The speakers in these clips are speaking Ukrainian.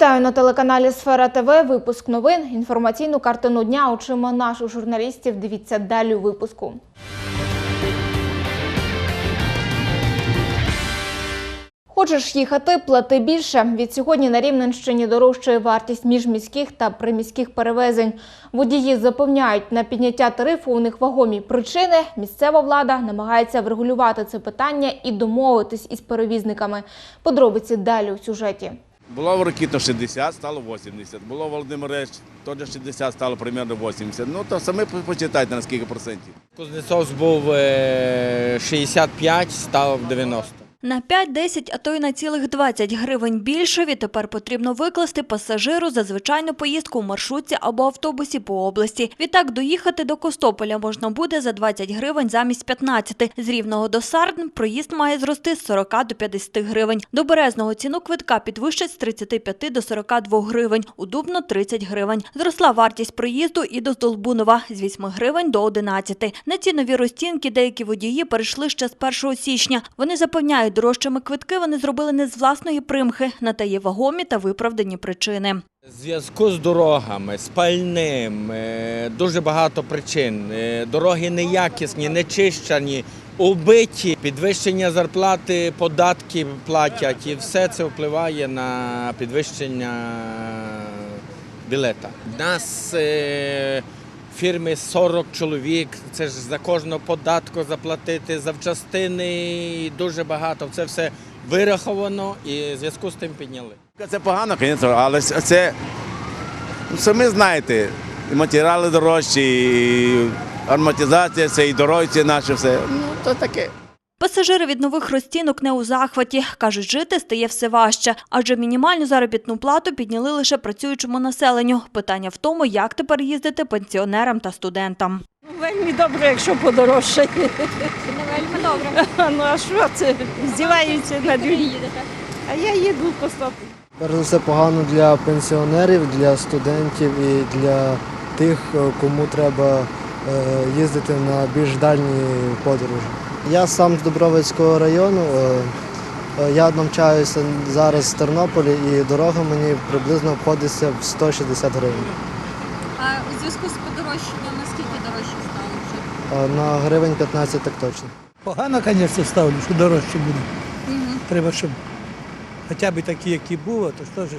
Вітаю на телеканалі Сфера ТВ. Випуск новин. Інформаційну картину дня очима наших журналістів. Дивіться далі у випуску. Хочеш їхати, плати більше. Від сьогодні на Рівненщині дорожчає вартість міжміських та приміських перевезень. Водії запевняють, на підняття тарифу у них вагомі причини. Місцева влада намагається врегулювати це питання і домовитись із перевізниками. Подробиці далі у сюжеті. Було в Ракіто 60, стало 80. Було в Володимиреч теж 60, стало примерно 80. Ну то самі почитайте на скільки процентів. Кузнецов був е, 65, став 90. На 5, 10, а то й на цілих 20 гривень більше відтепер потрібно викласти пасажиру за звичайну поїздку в маршрутці або автобусі по області. Відтак доїхати до Костополя можна буде за 20 гривень замість 15. З Рівного до Сарн проїзд має зрости з 40 до 50 гривень. До Березного ціну квитка підвищать з 35 до 42 гривень, у Дубно – 30 гривень. Зросла вартість проїзду і до Здолбунова – з 8 гривень до 11. На ці нові розцінки деякі водії перейшли ще з 1 січня. Вони запевняють, дорожчими квитки вони зробили не з власної примхи, на те є вагомі та виправдані причини. Зв'язку з дорогами, з пальним, е, дуже багато причин. Е, Дороги неякісні, нечищені, убиті, підвищення зарплати, податки платять, і все це впливає на підвищення білета. Нас е, фірми 40 чоловік, це ж за кожного податку заплатити, завчастини дуже багато. Це все вираховано і в зв'язку з тим підняли. Це погано, звісно, але це ну, самі знаєте, і матеріали дорожчі, і амортизація, це і дорожці наші все. Ну, то таке. Пасажири від нових розцінок не у захваті. Кажуть, жити стає все важче, адже мінімальну заробітну плату підняли лише працюючому населенню. Питання в тому, як тепер їздити пенсіонерам та студентам. Вельми добре, якщо подорожчає. Не вельми добре. Ну а що це? Здіваються людьми. їдете? А я їду по стопу. Перш за все погано для пенсіонерів, для студентів і для тих, кому треба е, їздити на більш дальні подорожі. Я сам з Дубровицького району. е, е, Я навчаюся зараз в Тернополі і дорога мені приблизно обходиться в 160 гривень. А у зв'язку з подорожчанням наскільки дорожче стало вже? Е, На гривень 15 так точно. Погано, звісно, ставлю, що дорожче буде. Треба, щоб хоча б такі, які було, то що ж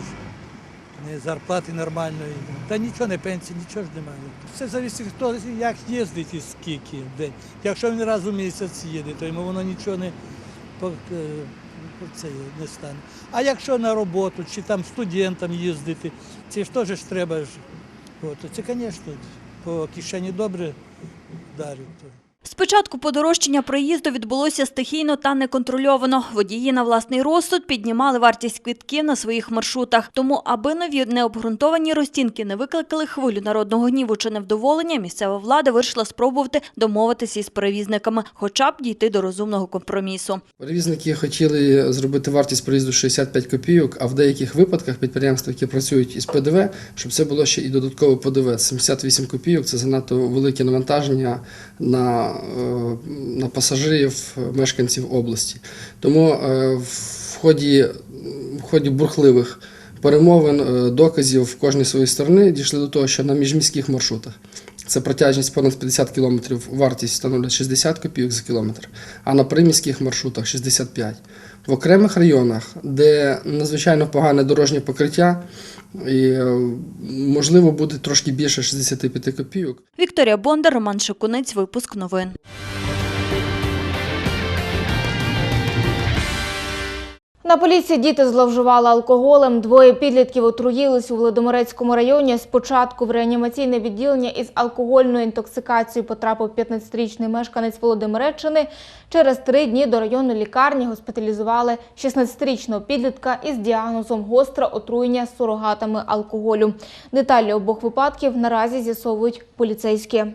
не зарплати нормальної. Та нічого, не пенсії, нічого ж немає. Все залежить, хто як їздить і скільки в день. Якщо він раз у місяць їде, то йому воно нічого не, е, це, не стане. А якщо на роботу чи там студентам їздити, це ж теж треба. От, це, звісно, по кишені добре дарить. Спочатку подорожчання проїзду відбулося стихійно та неконтрольовано. Водії на власний розсуд піднімали вартість квитків на своїх маршрутах. Тому, аби нові необґрунтовані розцінки не викликали хвилю народного гніву чи невдоволення, місцева влада вирішила спробувати домовитися із перевізниками, хоча б дійти до розумного компромісу. Перевізники хотіли зробити вартість проїзду 65 копійок, а в деяких випадках підприємства, які працюють із ПДВ, щоб це було ще і додаткове ПДВ. 78 копійок це занадто велике навантаження на, на пасажирів, мешканців області. Тому е, в ході, в ході бурхливих перемовин, е, доказів в кожній своїй сторони дійшли до того, що на міжміських маршрутах це протяжність понад 50 км, вартість становить 60 копійок за кілометр, а на приміських маршрутах 65. В окремих районах, де надзвичайно погане дорожнє покриття, і, е, можливо, буде трошки більше 65 копійок. Вікторія Бондар, Роман Шикунець, випуск новин. На поліції діти зловживали алкоголем. Двоє підлітків отруїлись у Володимирецькому районі. Спочатку в реанімаційне відділення із алкогольною інтоксикацією потрапив 15-річний мешканець Володимиреччини. Через три дні до районної лікарні госпіталізували 16-річного підлітка із діагнозом гостре отруєння сурогатами алкоголю. Деталі обох випадків наразі з'ясовують поліцейські.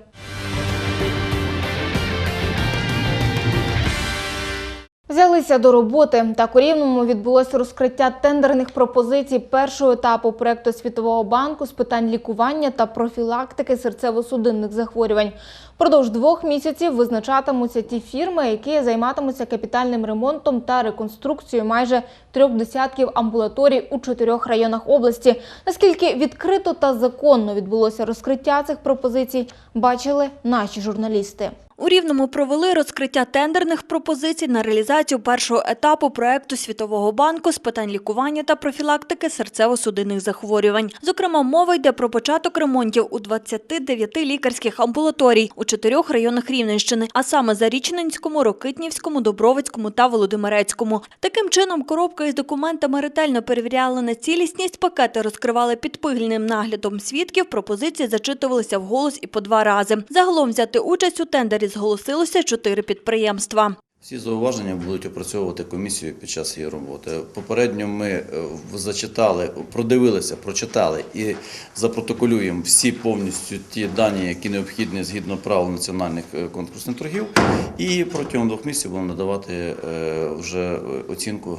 Взялися до роботи. Так у Рівному відбулося розкриття тендерних пропозицій першого етапу проекту Світового банку з питань лікування та профілактики серцево-судинних захворювань. Продовж двох місяців визначатимуться ті фірми, які займатимуться капітальним ремонтом та реконструкцією майже трьох десятків амбулаторій у чотирьох районах області. Наскільки відкрито та законно відбулося розкриття цих пропозицій, бачили наші журналісти. У Рівному провели розкриття тендерних пропозицій на реалізацію першого етапу проекту Світового банку з питань лікування та профілактики серцево-судинних захворювань. Зокрема, мова йде про початок ремонтів у 29 лікарських амбулаторій у чотирьох районах Рівненщини, а саме Зарічненському, Рокитнівському, Добровицькому та Володимирецькому. Таким чином, коробка із документами ретельно перевіряли на цілісність, пакети розкривали під пильним наглядом свідків, пропозиції зачитувалися вголос і по два рази. Загалом взяти участь у тендері зголосилося чотири підприємства. Всі зауваження будуть опрацьовувати комісію під час її роботи. Попередньо ми е, зачитали, продивилися, прочитали і запротоколюємо всі повністю ті дані, які необхідні згідно правил національних е, конкурсних торгів. І протягом двох місяців будемо надавати е, вже оцінку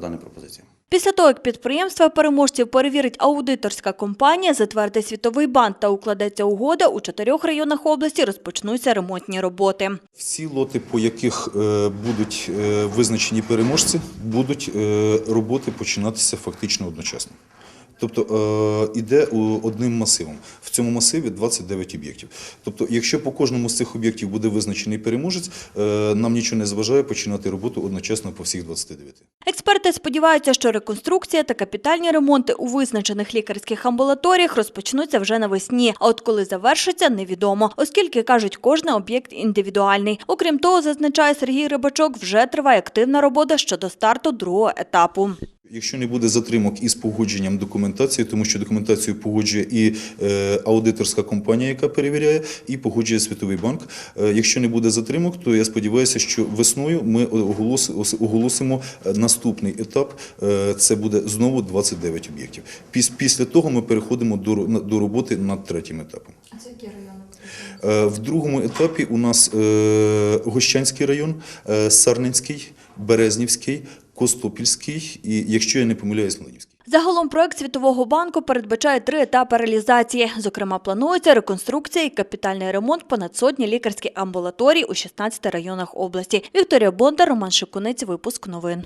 даної пропозиції. Після того, як підприємства переможців перевірить аудиторська компанія, затвердить світовий банк та укладеться угода, у чотирьох районах області розпочнуться ремонтні роботи. Всі лоти, по яких е, будуть е, визначені переможці, будуть е, роботи починатися фактично одночасно. Тобто е, іде одним масивом. В цьому масиві 29 об'єктів. Тобто, якщо по кожному з цих об'єктів буде визначений переможець, е, нам нічого не заважає починати роботу одночасно по всіх 29. Експерти сподіваються, що реконструкція та капітальні ремонти у визначених лікарських амбулаторіях розпочнуться вже навесні. А от коли завершиться, невідомо, оскільки кажуть, кожен об'єкт індивідуальний. Окрім того, зазначає Сергій Рибачок, вже триває активна робота щодо старту другого етапу. Якщо не буде затримок із погодженням документації, тому що документацію погоджує і е, аудиторська компанія, яка перевіряє, і погоджує Світовий банк. Е, якщо не буде затримок, то я сподіваюся, що весною ми оголоси- оголосимо е, наступний етап. Це буде знову 29 об'єктів. Піс- Після того ми переходимо до, роботи над третім етапом. А це які райони? В другому етапі у нас Гощанський район, Сарненський, Березнівський, Костопільський і, якщо я не помиляюсь, Младівський. Загалом проект Світового банку передбачає три етапи реалізації. Зокрема, планується реконструкція і капітальний ремонт понад сотні лікарських амбулаторій у 16 районах області. Вікторія Бондар, Роман Шикунець, випуск новин.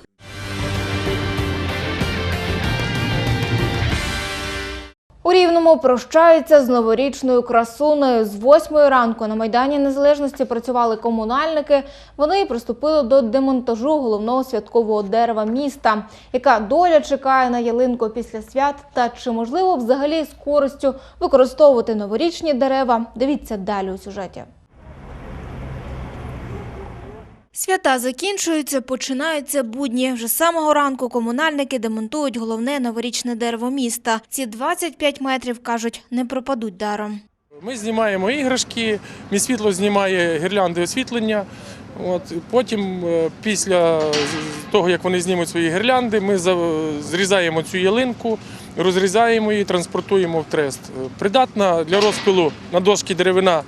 У Рівному прощаються з новорічною красунею. З восьмої ранку на Майдані Незалежності працювали комунальники. Вони приступили до демонтажу головного святкового дерева міста. Яка доля чекає на ялинку після свят? Та чи можливо взагалі з користю використовувати новорічні дерева? Дивіться далі у сюжеті. Свята закінчуються, починаються будні. Вже з самого ранку комунальники демонтують головне новорічне дерево міста. Ці 25 метрів, кажуть, не пропадуть даром. Ми знімаємо іграшки, міськвітло знімає гірлянди освітлення. От, потім, е, після того, як вони знімуть свої гірлянди, ми зрізаємо цю ялинку, розрізаємо її, транспортуємо в трест. Е, Придатна для розпилу на дошки деревина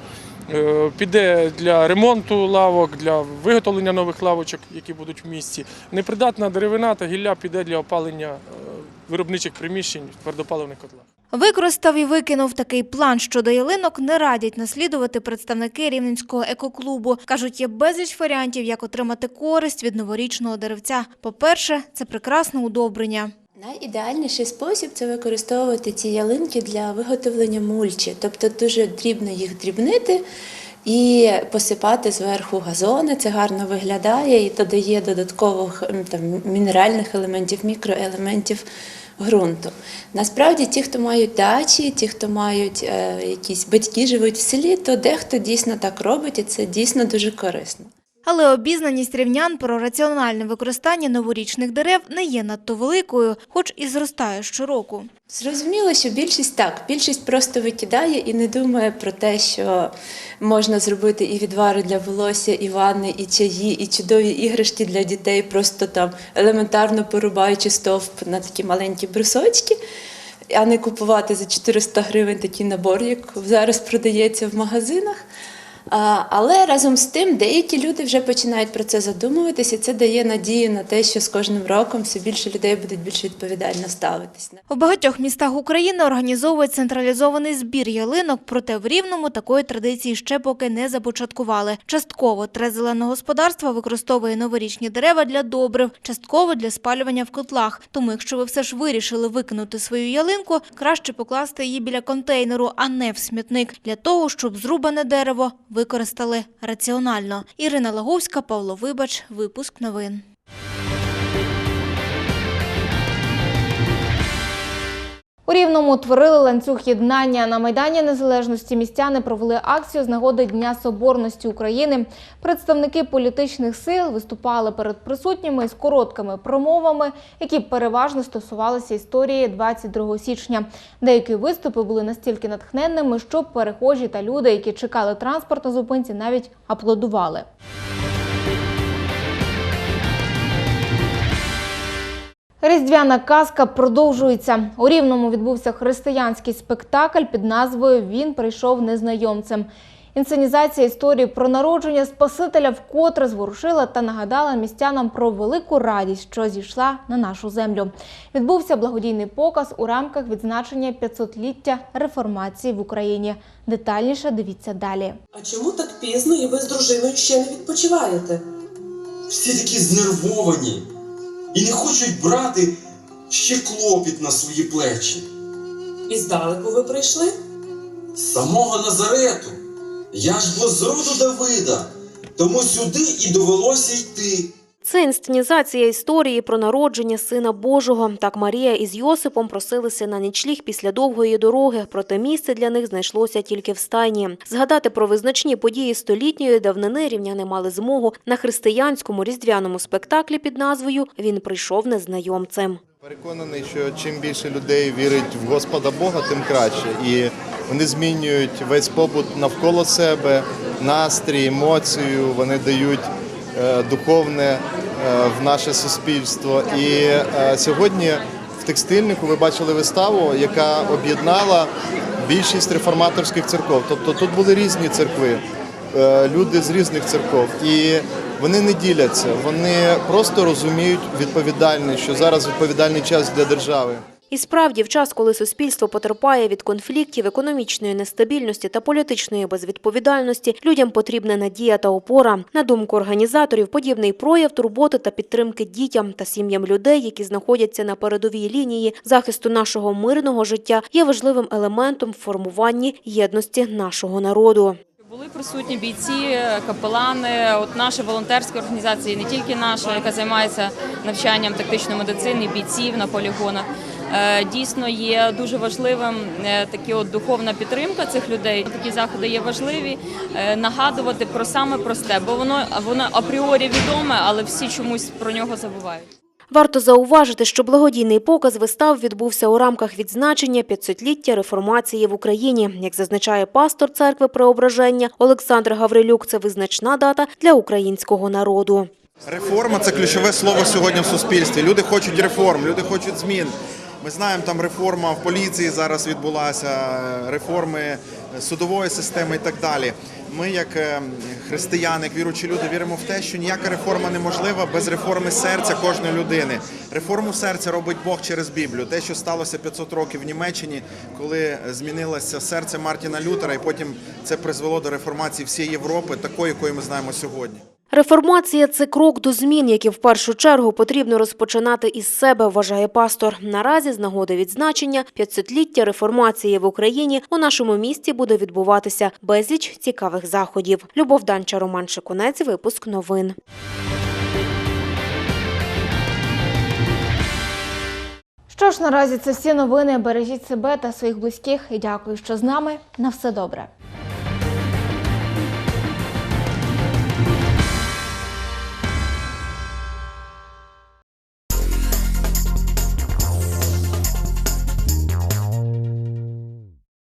піде для ремонту лавок, для виготовлення нових лавочок, які будуть в місті. Непридатна деревина та гілля піде для опалення е, виробничих приміщень в твердопаливних котлах. Використав і викинув такий план щодо ялинок. Не радять наслідувати представники рівненського екоклубу. кажуть, є безліч варіантів, як отримати користь від новорічного деревця. По-перше, це прекрасне удобрення. Найідеальніший спосіб це використовувати ці ялинки для виготовлення мульчі, тобто дуже дрібно їх дрібнити і посипати зверху газони. Це гарно виглядає і додає додаткових там, мінеральних елементів, мікроелементів ґрунту. Насправді, ті, хто мають дачі, ті, хто мають е, якісь батьки живуть в селі, то дехто дійсно так робить, і це дійсно дуже корисно. Але обізнаність рівнян про раціональне використання новорічних дерев не є надто великою, хоч і зростає щороку. Зрозуміло, що більшість так, більшість просто викидає і не думає про те, що можна зробити і відвари для волосся, і ванни, і чаї, і чудові іграшки для дітей, просто там елементарно порубаючи стовп на такі маленькі брусочки, а не купувати за 400 гривень такий набор, як зараз продається в магазинах. Але разом з тим деякі люди вже починають про це задумуватися, і це дає надію на те, що з кожним роком все більше людей будуть більш відповідально ставитись. У багатьох містах України організовують централізований збір ялинок, проте в Рівному такої традиції ще поки не започаткували. Частково тре зеленого господарства використовує новорічні дерева для добрив, частково для спалювання в котлах. Тому, якщо ви все ж вирішили викинути свою ялинку, краще покласти її біля контейнеру, а не в смітник, для того, щоб зрубане дерево використали раціонально. Ірина Лаговська, Павло Вибач, випуск новин. У Рівному утворили ланцюг єднання. На Майдані Незалежності містяни провели акцію з нагоди Дня Соборності України. Представники політичних сил виступали перед присутніми із короткими промовами, які переважно стосувалися історії 22 січня. Деякі виступи були настільки натхненними, що перехожі та люди, які чекали транспорт на зупинці, навіть аплодували. Різдвяна казка продовжується. У Рівному відбувся християнський спектакль під назвою Він прийшов незнайомцем. Інсценізація історії про народження Спасителя вкотре зворушила та нагадала містянам про велику радість, що зійшла на нашу землю. Відбувся благодійний показ у рамках відзначення 500-ліття реформації в Україні. Детальніше дивіться далі. А чому так пізно і ви з дружиною ще не відпочиваєте? Всі такі знервовані і не хочуть брати ще клопіт на свої плечі. І здалеку ви прийшли? З самого Назарету. Я ж бо з роду Давида, тому сюди і довелося йти. Це інсценізація історії про народження Сина Божого. Так Марія із Йосипом просилися на нічліг після довгої дороги, проте місце для них знайшлося тільки в стайні. Згадати про визначні події столітньої давнини рівняни мали змогу на християнському різдвяному спектаклі під назвою Він прийшов незнайомцем. Переконаний, що чим більше людей вірить в Господа Бога, тим краще. І вони змінюють весь побут навколо себе, настрій, емоцію. Вони дають духовне е, в наше суспільство. І е, сьогодні в текстильнику ви бачили виставу, яка об'єднала більшість реформаторських церков. Тобто тут були різні церкви, е, люди з різних церков. І вони не діляться, вони просто розуміють відповідальність, що зараз відповідальний час для держави. І справді, в час, коли суспільство потерпає від конфліктів, економічної нестабільності та політичної безвідповідальності, людям потрібна надія та опора. На думку організаторів, подібний прояв турботи та підтримки дітям та сім'ям людей, які знаходяться на передовій лінії захисту нашого мирного життя, є важливим елементом в формуванні єдності нашого народу. Були присутні бійці, капелани, от наша волонтерська організація, не тільки наша, яка займається навчанням тактичної медицини, бійців на полігонах. Е, Дійсно є дуже важливим е, такі от духовна підтримка цих людей. Такі заходи є важливі е, нагадувати про саме просте, бо воно воно апріорі відоме, але всі чомусь про нього забувають. Варто зауважити, що благодійний показ вистав відбувся у рамках відзначення 500-ліття реформації в Україні. Як зазначає пастор церкви Преображення Олександр Гаврилюк, це визначна дата для українського народу. Реформа це ключове слово сьогодні в суспільстві. Люди хочуть реформ, люди хочуть змін. Ми знаємо, там реформа в поліції зараз відбулася, реформи судової системи і так далі. Ми, як е, християни, як віруючі люди, віримо в те, що ніяка реформа неможлива без реформи серця кожної людини. Реформу серця робить Бог через Біблію. Те, що сталося 500 років в Німеччині, коли змінилося серце Мартіна Лютера, і потім це призвело до реформації всієї Європи, такої, якої ми знаємо сьогодні. Реформація – це крок до змін, які в першу чергу потрібно розпочинати із себе, вважає пастор. Наразі з нагоди відзначення 500-ліття реформації в Україні у нашому місті буде відбуватися безліч цікавих заходів. Любов Данча, Роман Шикунець, випуск новин. Що ж, наразі це всі новини. Бережіть себе та своїх близьких і дякую, що з нами. На все добре.